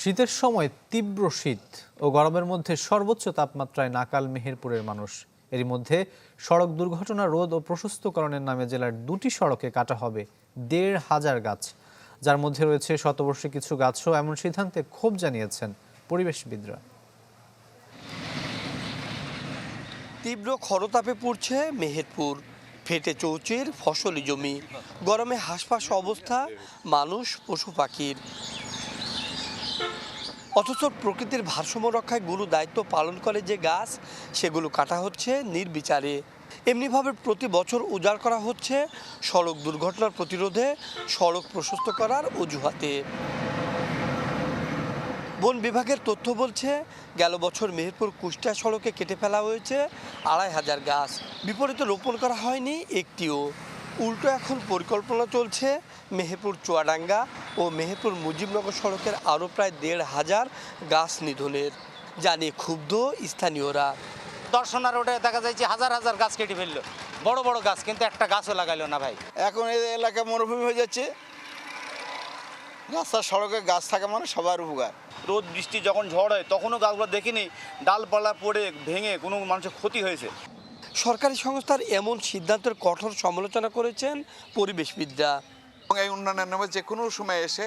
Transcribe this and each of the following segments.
শীতের সময় তীব্র শীত ও গরমের মধ্যে সর্বোচ্চ তাপমাত্রায় নাকাল মেহেরপুরের মানুষ। এরই মধ্যে সড়ক দুর্ঘটনা, রোধ ও প্রশস্তকরণের নামে জেলার দুটি সড়কে কাটা হবে দেড় হাজার গাছ। যার মধ্যে রয়েছে শতবর্ষে কিছু গাছও, এমন সিদ্ধান্তে ক্ষোভ জানিয়েছেন পরিবেশবিদরা। তীব্র খরতাপে পড়ছে মেহেরপুর। ফেটে চৌচির ফসলি জমি, গরমে হাঁসফাঁস অবস্থা, মানুষ, পশু পাখির। অথচ প্রকৃতির ভারসাম্য রক্ষায় গুরু দায়িত্ব পালন করে যে গাছ, সেগুলো কাটা হচ্ছে নির্বিচারে। এমনিভাবে প্রতি বছর উজাড় করা হচ্ছে সড়ক দুর্ঘটনার প্রতিরোধে সড়ক প্রশস্ত করার অজুহাতে। বন বিভাগের তথ্য বলছে, গেল বছর মেহেরপুর কুষ্টিয়া সড়কে কেটে ফেলা হয়েছে আড়াই হাজার গাছ। বিপরীতে রোপণ করা হয়নি একটিও। উল্টো এখন পরিকল্পনা চলছে। মেহেরপুর চুয়াডাঙ্গা ও মেহেরপুর মুজিবনগর সড়কের আরও প্রায় দেড় হাজার গাছ নিধনের। জানিয়ে ক্ষুব্ধ স্থানীয়রা। দর্শনা রোডে দেখা যায় যে হাজার হাজার গাছ কেটে ফেলল। বড় বড় গাছ কিন্তু একটা গাছও লাগাইলো না ভাই। এখন এই এলাকা মরুভূমি হয়ে যাচ্ছে। রাস্তার সড়কে গাছ থাকা মানে সবার উপকার। রোদ বৃষ্টি যখন ঝড় হয় তখনও গাছগুলো দেখিনি। ডালপালা পড়ে ভেঙে কোনো মানুষের ক্ষতি হয়েছে। সরকারি সংস্থার এমন সিদ্ধান্তের কঠোর সমালোচনা করেছেন পরিবেশবিদরা। এবং এই উন্নয়নের নামে যে কোনো সময় এসে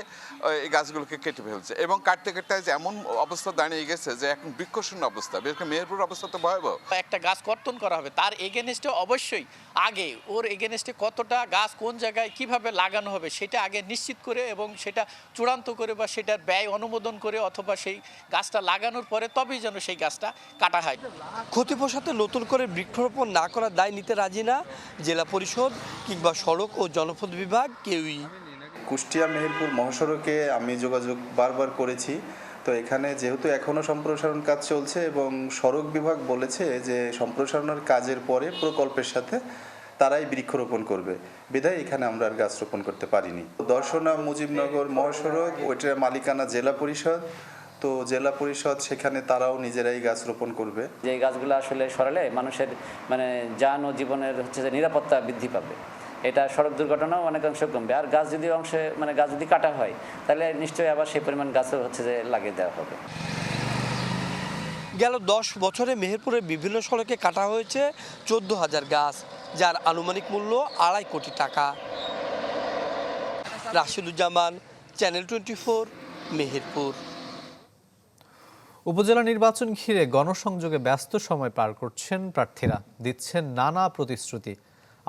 এই গাছগুলোকে কেটে ফেলছে এবং কাটতে কাটতে আজ এমন অবস্থা দাঁড়িয়ে গেছে যে এখন বৃক্ষশূন্য অবস্থা। বিশেষ করে মেহেরপুর অবস্থা তো ভয়াবহ। একটা গাছ কর্তন করা হবে তার এগেনস্টে অবশ্যই আগে ওর এগেনস্টে কতটা গাছ কোন জায়গায় কীভাবে লাগানো হবে সেটা আগে নিশ্চিত করে এবং সেটা চূড়ান্ত করে বা সেটার ব্যয় অনুমোদন করে অথবা সেই গাছটা লাগানোর পরে তবেই যেন সেই গাছটা কাটা হয়। ক্ষতি পোষাতে নতুন করে বৃক্ষরোপণ না করার দায় নিতে রাজি না জেলা পরিষদ কিংবা সড়ক ও জনপথ বিভাগ কেউই কুষ্টিয়া মেহেরপুর মহাসড়কে আমি যোগাযোগ বারবার করেছি। তো এখানে যেহেতু এখনও সম্প্রসারণ কাজ চলছে এবং সড়ক বিভাগ বলেছে যে সম্প্রসারণের কাজের পরে প্রকল্পের সাথে তারাই বৃক্ষরোপণ করবে। বিধায় এখানে আমরা আর গাছ রোপণ করতে পারিনি। দর্শনা মুজিবনগর মহাসড়ক ওইটার মালিকানা জেলা পরিষদ। তো জেলা পরিষদ সেখানে তারাও নিজেরাই গাছ রোপণ করবে। যে গাছগুলো আসলে সরালে মানুষের মানে যান ও জীবনের হচ্ছে যে নিরাপত্তা বৃদ্ধি পাবে। এটা সড়ক দুর্ঘটনাও অনেকাংশ কমবে। আর গাছ যদি অংশে মানে গাছ যদি কাটা হয় তাহলে নিশ্চয়ই আবার সেই পরিমাণ গাছও হচ্ছে যে লাগিয়ে দেওয়া হবে। গেল দশ বছরে মেহেরপুরের বিভিন্ন সড়কে কাটা হয়েছে চোদ্দ হাজার গাছ যার আনুমানিক মূল্য আড়াই কোটি টাকা। Rashiduzzaman channel twenty four Meherpur. উপজেলা নির্বাচন ঘিরে গণসংযোগে ব্যস্ত সময় পার করছেন প্রার্থীরা। দিচ্ছেন নানা প্রতিশ্রুতি।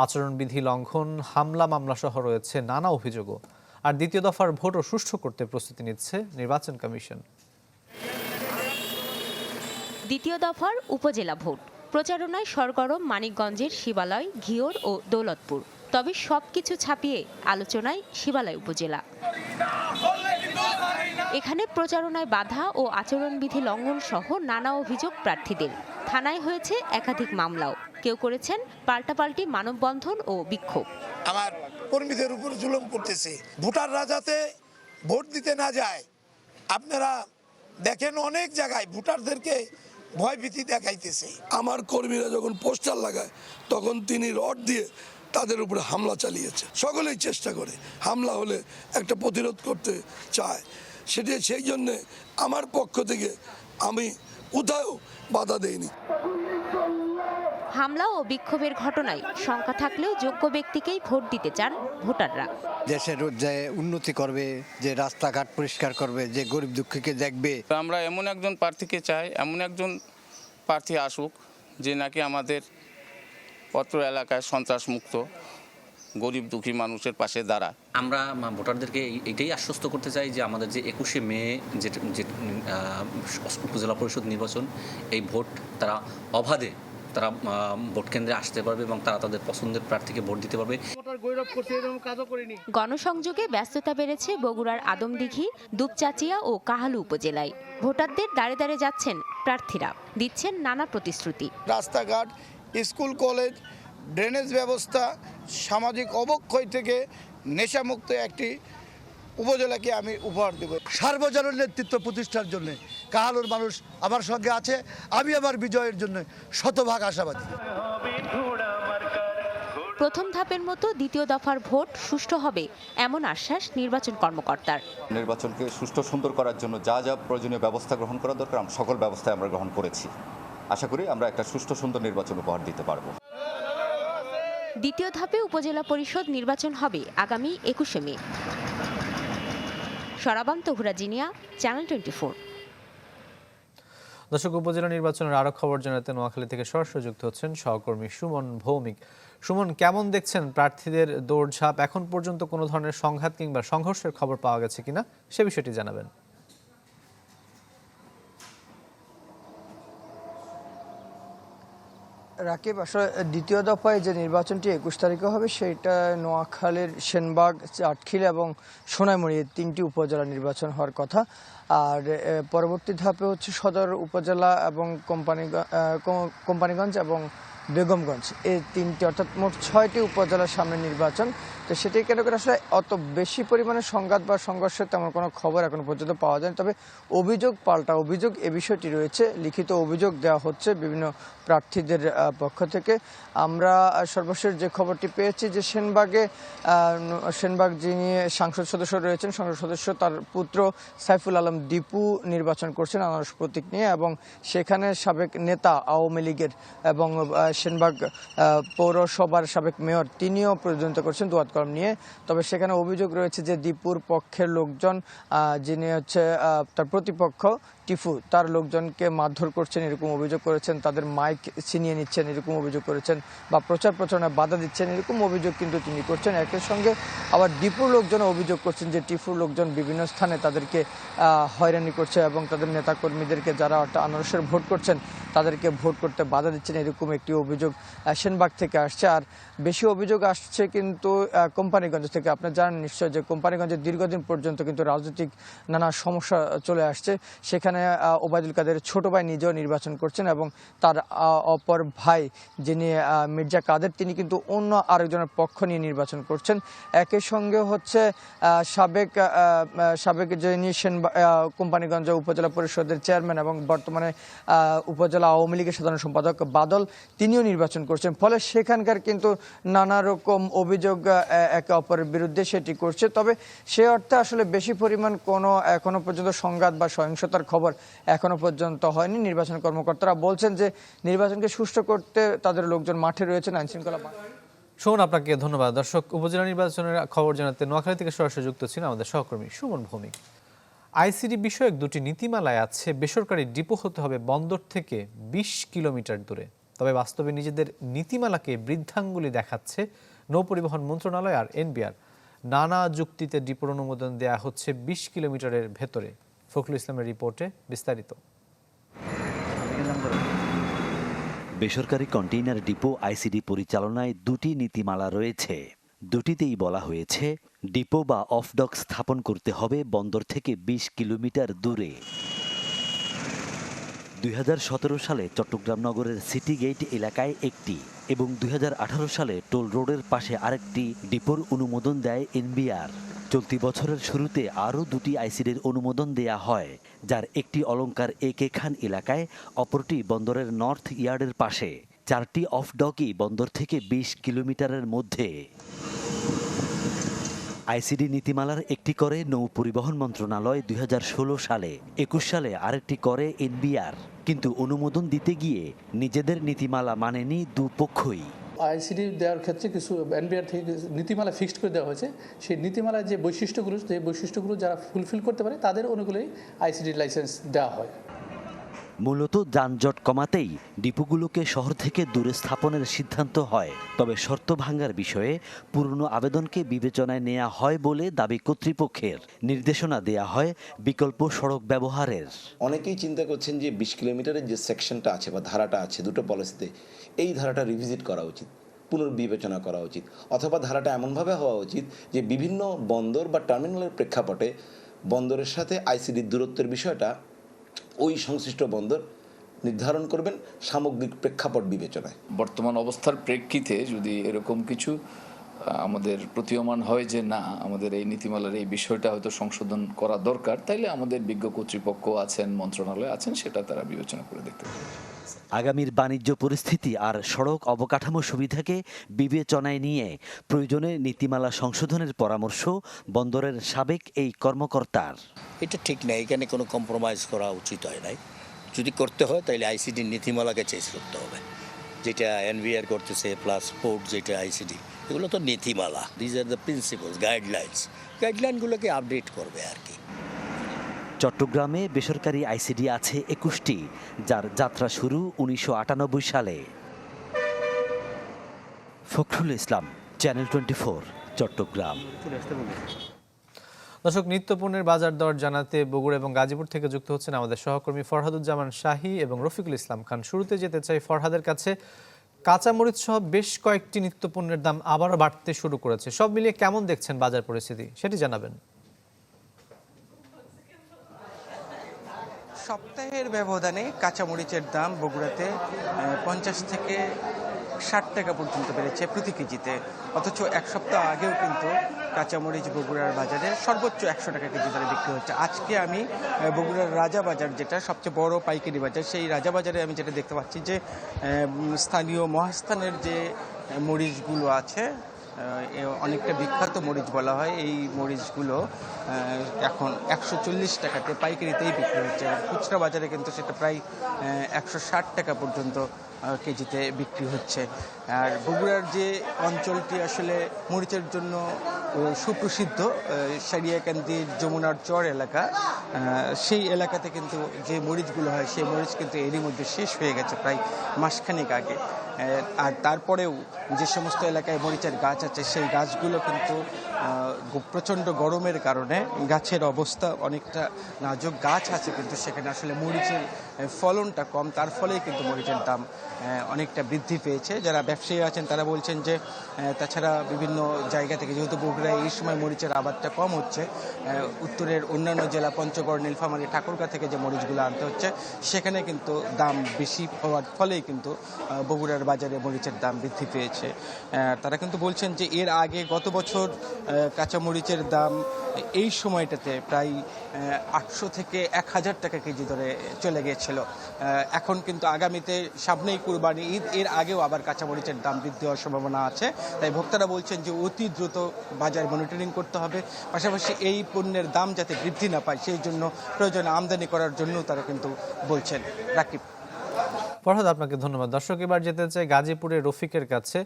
আচরণবিধি লঙ্ঘন, হামলা মামলা সহ রয়েছে নানা অভিযোগও। আর দ্বিতীয় দফার ভোটও সুষ্ঠু করতে প্রস্তুতি নিচ্ছে নির্বাচন কমিশন। দ্বিতীয় দফার উপজেলা ভোট। প্রচারণায় সরগরম মানিকগঞ্জের শিবালয়, ঘিওর ও দৌলতপুর। তবে সব কিছু ছাপিয়ে আলোচনায় শিবালয় উপজেলা। এখানে প্রচারণায় বাধা ও আচরণবিধি লঙ্ঘন সহ নানা অভিযোগ প্রার্থীদের। থানায় হয়েছে একাধিক মামলাও। কেউ করেছেন পাল্টাপাল্টি মানববন্ধন ও বিক্ষোভ। আমার কর্মীদের উপর জুলুম করতেছে। ভোটাররা যাতে ভোট দিতে না যায় আপনারা দেখেন অনেক জায়গায় ভোটারদেরকে ভয়ভীতি দেখাইতেছে। আমার কর্মীরা যখন পোস্টার লাগায় তখন তিনি রড দিয়ে তাদের উপরে হামলা চালিয়েছে। সকলেই চেষ্টা করে হামলা হলে একটা প্রতিরোধ করতে চায়। সেটি সেই জন্যে আমার পক্ষ থেকে আমি কোথাও বাধা দেইনি। হামলা ও বিক্ষোভের ঘটনায় শঙ্কা থাকলেও যোগ্য ব্যক্তিকেই ভোট দিতে চান ভোটাররা। দেশের যে উন্নতি করবে যে রাস্তাঘাট পরিষ্কার করবে যে গরিব দুঃখীকে দেখবে। আমরা এমন একজন প্রার্থীকে চাই এমন একজন প্রার্থী আসুক যে নাকি আমাদের পত্র এলাকায় সন্ত্রাস মুক্ত গরিব দুঃখী মানুষের পাশে দাঁড়ায়। আমরা ভোটারদেরকে এটাই আশ্বস্ত করতে চাই যে আমাদের যে একুশে মে যে যে উপজেলা পরিষদ নির্বাচন এই ভোট তারা অবাধে তারা ভোট কেন্দ্রে আসতে পারবে এবং তারা তাদের পছন্দের প্রার্থীকে ভোট দিতে পারবে। গণসংযোগে ব্যস্ততা বেড়েছে বগুড়ার আদমদিঘি দুপচাচিয়া ও কাহালু উপজেলায়। ভোটারদের দাঁড়ে দাঁড়ে যাচ্ছেন প্রার্থীরা দিচ্ছেন নানা প্রতিশ্রুতি। রাস্তাঘাট স্কুল কলেজ ড্রেনেজ ব্যবস্থা সামাজিক অবক্ষয় থেকে নেশামুক্ত একটি উপজেলাকে আমি উপহার দেব। সার্বজনীন নেতৃত্ব প্রতিষ্ঠার জন্য কাহালুর মানুষ আমার সঙ্গে আছে। আমি আমার বিজয়ের জন্য শতভাগ আশাবাদী। প্রথম ধাপের মতো দ্বিতীয় দফার ভোট সুষ্ঠু হবে এমন আশ্বাস নির্বাচন কর্মকর্তার। নির্বাচনকে সুষ্ঠু সুন্দর করার জন্য যা যা প্রয়োজনীয় ব্যবস্থা গ্রহণ করা দরকার আমরা সকল ব্যবস্থায় আমরা গ্রহণ করেছি। আশা করি আমরা একটা সুষ্ঠু সুন্দর নির্বাচন উপহার দিতে পারব। দ্বিতীয় ধাপে উপজেলা পরিষদ নির্বাচন হবে আগামী একুশে মে। সরাবান্ত হুরাজিনিয়া চ্যানেল টোয়েন্টি ফোর। দর্শক, উপজেলা নির্বাচনের আরও খবর জানাতে নোয়াখালী থেকে সরাসরি যুক্ত হচ্ছেন সহকর্মী সুমন ভৌমিক। সুমন, কেমন দেখছেন প্রার্থীদের দৌড়ঝাঁপ? এখন পর্যন্ত কোনো ধরনের সংঘাত কিংবা সংঘর্ষের খবর পাওয়া গেছে কিনা? সে বিষয়টি জানাবেন। রাকিব, আসলে দ্বিতীয় দফায় যে নির্বাচনটি একুশ তারিখে হবে, সেটা নোয়াখালীর সেনবাগ আটখিল এবং সোনাইমুড়ি তিনটি উপজেলা নির্বাচন হওয়ার কথা। আর পরবর্তী ধাপে হচ্ছে সদর উপজেলা এবং কোম্পানি কোম্পানিগঞ্জ এবং বেগমগঞ্জ। এই তিনটি অর্থাৎ মোট ছয়টি উপজেলার সামনে নির্বাচন। তো সেটি কেন করে আসলে অত বেশি পরিমাণে সংঘাত বা সংঘর্ষের তেমন কোনো খবর এখন পর্যন্ত পাওয়া যায় তবে অভিযোগ পাল্টা অভিযোগ এ বিষয়টি রয়েছে। লিখিত অভিযোগ দেওয়া হচ্ছে বিভিন্ন প্রার্থীদের পক্ষ থেকে। আমরা সর্বশেষ যে খবরটি পেয়েছি যে সেনবাগে সেনবাগ যিনি সাংসদ সদস্য রয়েছেন, সংসদ সদস্য তার পুত্র সাইফুল আলম দীপু নির্বাচন করছেন আনারস প্রতীক নিয়ে এবং সেখানে সাবেক নেতা আওয়ামী লীগের এবং সেনবাগ পৌরসভার সাবেক মেয়র তিনিও প্রতিদ্বন্দ্বিতা করছেন দুয়াত কলম নিয়ে। তবে সেখানে অভিযোগ রয়েছে যে দীপুর পক্ষের লোকজন যিনি হচ্ছে তার প্রতিপক্ষ টিফু, তার লোকজনকে মারধর করছেন এরকম অভিযোগ করেছেন, তাদের মাইক ছিনিয়ে নিচ্ছেন এরকম অভিযোগ করেছেন বা প্রচার প্রচারণায় বাধা দিচ্ছেন এরকম অভিযোগ কিন্তু তিনি করছেন। একই সঙ্গে আবার ডিপুর লোকজন অভিযোগ করছেন যে টিফুর লোকজন বিভিন্ন স্থানে তাদেরকে হয়রানি করছে এবং তাদের নেতাকর্মীদেরকে যারা আনারসের ভোট করছেন তাদেরকে ভোট করতে বাধা দিচ্ছেন এরকম একটি অভিযোগ সেনবাগ থেকে আসছে। আর বেশি অভিযোগ আসছে কিন্তু কোম্পানিগঞ্জ থেকে। আপনি জানেন নিশ্চয় যে কোম্পানিগঞ্জে দীর্ঘদিন পর্যন্ত কিন্তু রাজনৈতিক নানা সমস্যা চলে আসছে। সেখানে ওবায়দুল কাদের ছোট ভাই নিজেও নির্বাচন করছেন এবং তার অপর ভাই যিনি মির্জা কাদের, তিনি কিন্তু অন্য আরেকজনের পক্ষ নিয়ে নির্বাচন করছেন। একই সঙ্গে হচ্ছে সাবেক সাবেক যিনি সেন কোম্পানিগঞ্জ উপজেলা পরিষদের চেয়ারম্যান এবং বর্তমানে উপজেলা আওয়ামী লীগের সাধারণ সম্পাদক বাদল তিনিও নির্বাচন করছেন। ফলে সেখানকার কিন্তু নানা রকম অভিযোগ একে অপরের বিরুদ্ধে সেটি করছে। তবে সে অর্থে আসলে বেশি পরিমাণ কোনো এখনও পর্যন্ত সংঘাত বা সহিংসতার খবর এখনও পর্যন্ত হয়নি। নির্বাচন কর্মকর্তারা বলছেন যে নির্বাচনকে সুষ্ঠু করতে তাদের লোকজন মাঠে রয়েছেন আইনশৃঙ্খলা সুমন আপনাকে ধন্যবাদ। দর্শক, উপজেলা নির্বাচনের খবর জানাতে নোয়াখালী থেকে সরাসরি যুক্ত ছিলেন আমাদের সহকর্মী সুমন ভৌমিক। আইসিডি বিষয়ক দুটি নীতিমালায় আছে, বেসরকারি ডিপো হতে হবে বন্দর থেকে বিশ কিলোমিটার দূরে। তবে বাস্তবে নিজেদের নীতিমালাকে বৃদ্ধাঙ্গুলি দেখাচ্ছে নৌপরিবহন মন্ত্রণালয় আর এনবিআর। নানা যুক্তিতে ডিপোর অনুমোদন দেয়া হচ্ছে বিশ কিলোমিটারের ভেতরে। ফখরুল ইসলামের রিপোর্টে বিস্তারিত। বেসরকারি কন্টেইনার ডিপো আইসিডি পরিচালনায় দুটি নীতিমালা রয়েছে। দুটিতেই বলা হয়েছে, ডিপো বা অফডক স্থাপন করতে হবে বন্দর থেকে ২০ কিলোমিটার দূরে। দুই হাজার সতেরো সালে চট্টগ্রাম নগরের সিটি গেট এলাকায় একটি এবং দুই হাজার আঠারো সালে টোল রোডের পাশে আরেকটি ডিপোর অনুমোদন দেয় এনবিআর। চলতি বছরের শুরুতে আরও দুটি আইসিডির অনুমোদন দেয়া হয়, যার একটি অলঙ্কার এ কে খান এলাকায়, অপরটি বন্দরের নর্থ ইয়ার্ডের পাশে। চারটি অফ ডকই বন্দর থেকে বিশ কিলোমিটারের মধ্যে। আইসিডি নীতিমালার একটি করে নৌ পরিবহন মন্ত্রণালয় দুই হাজার ষোলো সালে, একুশ সালে আরেকটি করে এনবিআর। কিন্তু অনুমোদন দিতে গিয়ে নিজেদের নীতিমালা মানেনি দুপক্ষই। আইসিডি দেওয়ার ক্ষেত্রে কিছু এনবিআর থেকে নীতিমালা ফিক্সড করে দেওয়া হয়েছে। সেই নীতিমালার যে বৈশিষ্ট্যগুলো সেই বৈশিষ্ট্যগুলো যারা ফুলফিল করতে পারে, তাদের অনুকূলেই আইসিডি লাইসেন্স দেওয়া হয়। মূলত যানজট কমাতেই ডিপোগুলোকে শহর থেকে দূরে স্থাপনের সিদ্ধান্ত হয়। তবে শর্ত ভাঙার বিষয়ে পুরনো আবেদনকে বিবেচনায় নেওয়া হয় বলে দাবি কর্তৃপক্ষের। নির্দেশনা দেয়া হয় বিকল্প সড়ক ব্যবহারের। অনেকেই চিন্তা করছেন যে বিশ কিলোমিটারের যে সেকশনটা আছে বা ধারাটা আছে, দুটো পলিসিতে এই ধারাটা রিভিজিট করা উচিত, পুনর্বিবেচনা করা উচিত, অথবা ধারাটা এমনভাবে হওয়া উচিত যে বিভিন্ন বন্দর বা টার্মিনালের প্রেক্ষাপটে বন্দরের সাথে আইসিডির দূরত্বের বিষয়টা ওই সংশ্লিষ্ট বন্দর নির্ধারণ করবেন সামগ্রিক প্রেক্ষাপট বিবেচনায়। বর্তমান অবস্থার প্রেক্ষিতে যদি এরকম কিছু আমাদের প্রতীয়মান হয় যে না, আমাদের এই নীতিমালার এই বিষয়টা হয়তো সংশোধন করা দরকার, তাইলে আমাদের বিজ্ঞ কর্তৃপক্ষ আছেন, মন্ত্রণালয় আছেন, সেটা তারা বিবেচনা করে দেখতে পারে আগামীর বাণিজ্য পরিস্থিতি আর সড়ক অবকাঠামো সুবিধাকে বিবেচনায় নিয়ে প্রয়োজনে নীতিমালা সংশোধনের পরামর্শ বন্দরের সাবেক এই কর্মকর্তার। এটা ঠিক না এখানে কোনো কম্প্রোমাইজ করা উচিত হয় নাই। যদি করতে হয়, তাহলে আইসিডি নীতিমালাকে চেঞ্জ করতে হবে। যেটা এনভিআর করতেছে প্লাস পোর্ট যেটা আইসিডি এগুলো তো নীতিমালা। These are the principles guidelines গাইডলাইনগুলোকে update করবে আর কি। চট্টগ্রামে বেসরকারি আইসিডি আছে একুশটি, যার যাত্রা শুরু উনিশশো আটানব্বই সালে। Fakhrul Islam channel twenty Chittagong. দর্শক, নিত্যপণ্যের বাজার দর জানাতে বগুড়া এবং গাজীপুর থেকে যুক্ত হচ্ছেন আমাদের সহকর্মী ফরহাদুজ্জামান শাহী এবং রফিকুল ইসলাম খান। শুরুতে যেতে চাই ফরহাদের কাছে, কাঁচামরিচ সহ বেশ কয়েকটি নিত্যপণ্যের দাম আবারও বাড়তে শুরু করেছে। সব মিলিয়ে কেমন দেখছেন বাজার পরিস্থিতি? সেটি জানাবেন। সপ্তাহের ব্যবধানে কাঁচামরিচের দাম বগুড়াতে পঞ্চাশ থেকে ষাট টাকা পর্যন্ত বেড়েছে প্রতি কেজিতে। অথচ এক সপ্তাহ আগেও কিন্তু কাঁচামরিচ বগুড়ার বাজারে সর্বোচ্চ একশো টাকা কেজি দরে বিক্রি হচ্ছে। আজকে আমি বগুড়ার রাজা বাজার যেটা সবচেয়ে বড় পাইকারি বাজার, সেই রাজা বাজারে আমি যেটা দেখতে পাচ্ছি যে স্থানীয় মহাস্থানের যে মরিচগুলো আছে অনেকটা বিখ্যাত মরিচ বলা হয়। এই মরিচগুলো এখন একশো চল্লিশ টাকাতে পাইকারিতেই বিক্রি হচ্ছে। খুচরা বাজারে কিন্তু সেটা প্রায় একশো ষাট টাকা পর্যন্ত কেজিতে বিক্রি হচ্ছে। আর বগুড়ার যে অঞ্চলটি আসলে মরিচের জন্য সুপ্রসিদ্ধ সারিয়াকান্দির যমুনার চর এলাকা সেই এলাকাতে কিন্তু যে মরিচগুলো হয়, সেই মরিচ কিন্তু এরই মধ্যে শেষ হয়ে গেছে প্রায় মাসখানেক আগে। আর তারপরেও যে সমস্ত এলাকায় মরিচের গাছ আছে, সেই গাছগুলো কিন্তু প্রচণ্ড গরমের কারণে গাছের অবস্থা অনেকটা নাজুক গাছ আছে, কিন্তু সেখানে আসলে মরিচের ফলনটা কম। তার ফলেই কিন্তু মরিচের দাম অনেকটা বৃদ্ধি পেয়েছে। যারা ব্যবসায়ী আছেন, তারা বলছেন যে তাছাড়া বিভিন্ন জায়গা থেকে, যেহেতু বগুড়ায় এই সময় মরিচের আবাদটা কম হচ্ছে উত্তরের অন্যান্য জেলা পঞ্চগড়, নীলফামারী, ঠাকুরগা থেকে যে মরিচগুলো আনতে হচ্ছে, সেখানে কিন্তু দাম বেশি হওয়ার ফলেই কিন্তু বগুড়ার বাজারে মরিচের দাম বৃদ্ধি পেয়েছে। তারা কিন্তু বলছেন যে, এর আগে গত বছর কাঁচা মরিচের দাম এই সময়টাতে প্রায় আটশো থেকে এক হাজার টাকা কেজি ধরে চলে গিয়েছিল এখন কিন্তু আগামীতে সামনেই কুরবানি ঈদ, এর আগেও আবার কাঁচামরিচের দাম বৃদ্ধি হওয়ার সম্ভাবনা আছে। তাই ভোক্তারা বলছেন যে অতি দ্রুত বাজার মনিটরিং করতে হবে। পাশাপাশি এই পণ্যের দাম যাতে বৃদ্ধি না পায়, সেই জন্য প্রয়োজনে আমদানি করার জন্য তারা কিন্তু বলছেন। রাকিব। ফরহাদ, আপনাকে ধন্যবাদ। দর্শক, এবার যেতে চাই গাজীপুরের রফিকের কাছে।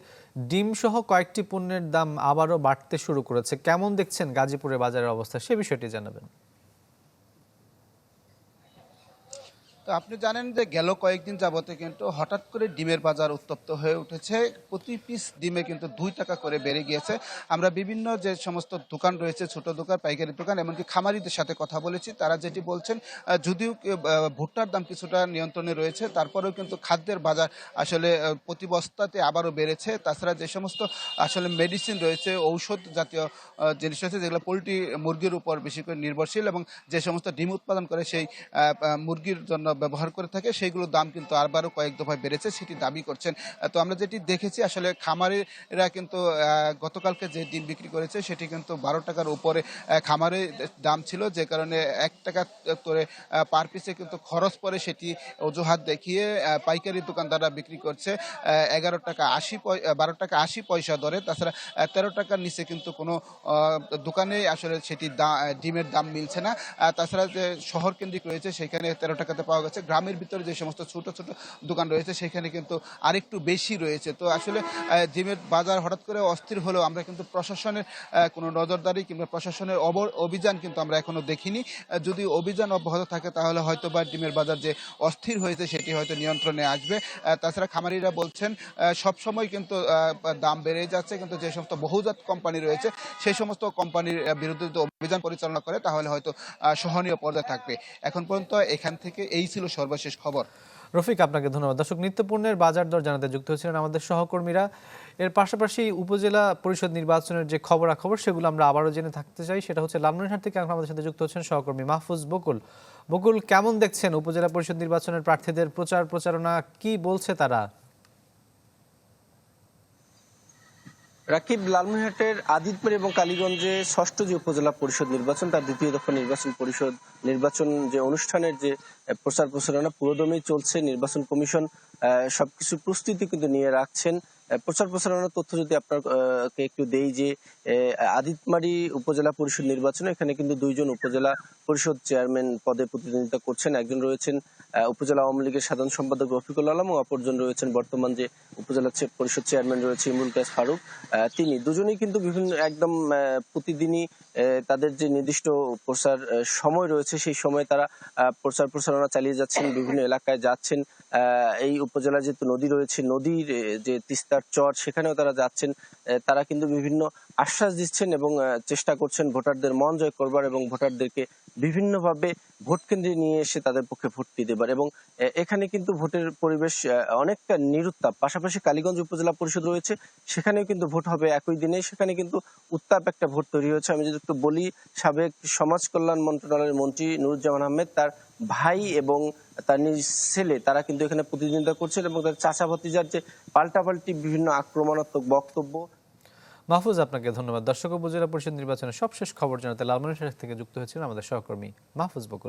ডিম সহ কয়েকটি পণ্যের দাম আবারও বাড়তে শুরু করেছে। কেমন দেখছেন গাজীপুরের বাজারের অবস্থা, সে বিষয়টি জানাবেন। তো আপনি জানেন যে গেল কয়েকদিন যাবতে কিন্তু হঠাৎ করে ডিমের বাজার উত্তপ্ত হয়ে উঠেছে। প্রতি পিস ডিমে কিন্তু দুই টাকা করে বেড়ে গিয়েছে। আমরা বিভিন্ন যে সমস্ত দোকান রয়েছে, ছোট দোকান, পাইকারি দোকান, এমনকি খামারিদের সাথে কথা বলেছি। তারা যেটি বলছেন যদিও ভুট্টার দাম কিছুটা নিয়ন্ত্রণে রয়েছে, তারপরেও কিন্তু খাদ্যের বাজার আসলে প্রতি বস্তাতে আবারও বেড়েছে। তাছাড়া যে সমস্ত আসলে মেডিসিন রয়েছে, ঔষধ জাতীয় জিনিস রয়েছে, যেগুলো পোলট্রি মুরগির উপর বেশি করে নির্ভরশীল এবং যে সমস্ত ডিম উৎপাদন করে সেই মুরগির জন্য ব্যবহার করে থাকে সেইগুলোর দাম কিন্তু আরবারও কয়েক দফায় বেড়েছে সেটি দাবি করছেন। তো আমরা যেটি দেখেছি আসলে খামারিরা কিন্তু গতকালকে যে ডিম বিক্রি করেছে সেটি কিন্তু বারো টাকার উপরে আহ, খামারের দাম ছিল। যে কারণে এক টাকা করে পার পিসে কিন্তু খরচ পরে সেটি অজুহাত দেখিয়ে পাইকারি দোকানদাররা বিক্রি করছে এগারো টাকা আশি বারো টাকা আশি পয়সা দরে। তাছাড়া তেরো টাকার নিচে কিন্তু কোনো দোকানে আসলে সেটি ডিমের দাম মিলছে না। তাছাড়া যে শহর কেন্দ্রিক রয়েছে সেখানে তেরো টাকাতে পাওয়া গেছে। গ্রামের ভিতরে যে সমস্ত ছোট ছোট দোকান রয়েছে, সেখানে কিন্তু আরেকটু বেশি রয়েছে। তো আসলে ডিমের বাজার হঠাৎ করে অস্থির হলেও আমরা কিন্তু প্রশাসনের কোনো নজরদারি কিংবা প্রশাসনের অভিযান কিন্তু আমরা এখনও দেখিনি। যদি অভিযান অব্যাহত থাকে, তাহলে হয়তো বা ডিমের বাজার যে অস্থির হয়েছে, সেটি হয়তো নিয়ন্ত্রণে আসবে। তাছাড়া খামারিরা বলছেন সব সময় কিন্তু দাম বেড়ে যাচ্ছে। কিন্তু যে সমস্ত বহুজাত কোম্পানি রয়েছে সেই সমস্ত কোম্পানির বিরুদ্ধে অভিযান পরিচালনা করে, তাহলে হয়তো সহনীয় পর্যায়ে থাকবে। এখন পর্যন্ত এখান থেকে এই ছিল সর্বশেষ খবর। রফিক, আপনাকে ধন্যবাদ। দর্শক, নিত্যপণ্যের বাজার দর জানাতে যুক্ত হয়েছিলেন আমাদের সহকর্মীরা। এর পাশাপাশি উপজেলা পরিষদ নির্বাচনের যে খবরাখবর, সেগুলো আমরা আবারও জেনে থাকতে চাই। সেটা হচ্ছে লালমনিরহাট থেকে এখন আমাদের সাথে যুক্ত হচ্ছেন সহকর্মী মাহফুজ বকুল। বকুল, কেমন দেখছেন উপজেলা পরিষদ নির্বাচনের প্রার্থীদের প্রচার প্রচারণা? কি বলছে তারা? রাকিব লালমনিরহাটের আদিতপুর এবং কালীগঞ্জে ষষ্ঠ যে উপজেলা পরিষদ নির্বাচন, তার দ্বিতীয় দফা নির্বাচন পরিষদ নির্বাচন যে অনুষ্ঠানের যে প্রচার প্রচারণা পুরোদমেই চলছে। নির্বাচন কমিশন সবকিছু প্রস্তুতি কিন্তু নিয়ে রাখছেন। প্রচার প্রচারণার তথ্য যদি আপনাকে একটু দেই যে আদিতমারি উপজেলা পরিষদ নির্বাচনে এখানে কিন্তু দুইজন উপজেলা পরিষদ চেয়ারম্যান পদে প্রতিদ্বন্দ্বিতা করছেন। একজন রয়েছেন উপজেলা আওয়ামী লীগের সাধারণ সম্পাদক রফিকুল আলম ও অপরজন রয়েছেন বর্তমান যে উপজেলা পরিষদ চেয়ারম্যান রয়েছে ইমরুল কাজ ফারুক। তিনি দুজনেই কিন্তু বিভিন্ন একদম প্রতিদিনই তাদের যে নির্দিষ্ট প্রচার সময় রয়েছে, সেই সময় তারা প্রচার প্রচারণা চালিয়ে যাচ্ছেন, বিভিন্ন এলাকায় যাচ্ছেন। এই উপজেলা যেহেতু নদী রয়েছে, নদীর যে তিস্তার চর, সেখানেও তারা যাচ্ছেন। তারা কিন্তু বিভিন্ন আশ্বাস দিচ্ছেন এবং চেষ্টা করছেন ভোটারদের মন জয় করবার এবং ভোটারদেরকে বিভিন্নভাবে ভোট কেন্দ্রে নিয়ে এসে তাদের পক্ষে ভোটটি দেবার এবং এখানে কিন্তু ভোটের পরিবেশ অনেকটা নিরুত্তাপ। পাশাপাশি কালীগঞ্জ উপজেলা পরিষদ রয়েছে, সেখানেও কিন্তু ভোট হবে একই দিনে। সেখানে কিন্তু উত্তাপ একটা ভোট তৈরি হয়েছে। আমি যদি একটু বলি, সাবেক সমাজ কল্যাণ মন্ত্রণালয়ের মন্ত্রী নুরুজ্জামান আহমেদ তার ভাই এবং তার নিজ ছেলে, তারা কিন্তু এখানে প্রতিদ্বন্দ্বিতা করছেন এবং তার চাচা ভতিজার যে পাল্টাপাল্টি বিভিন্ন আক্রমণাত্মক বক্তব্য। মাহফুজ, আপনাকে ধন্যবাদ। দর্শক উপজেলা পরিষদ নির্বাচনের সবশেষ খবর জানাতে লালমনিরহাট থেকে যুক্ত হয়েছিলেন আমাদের সহকর্মী মাহফুজ বকুল।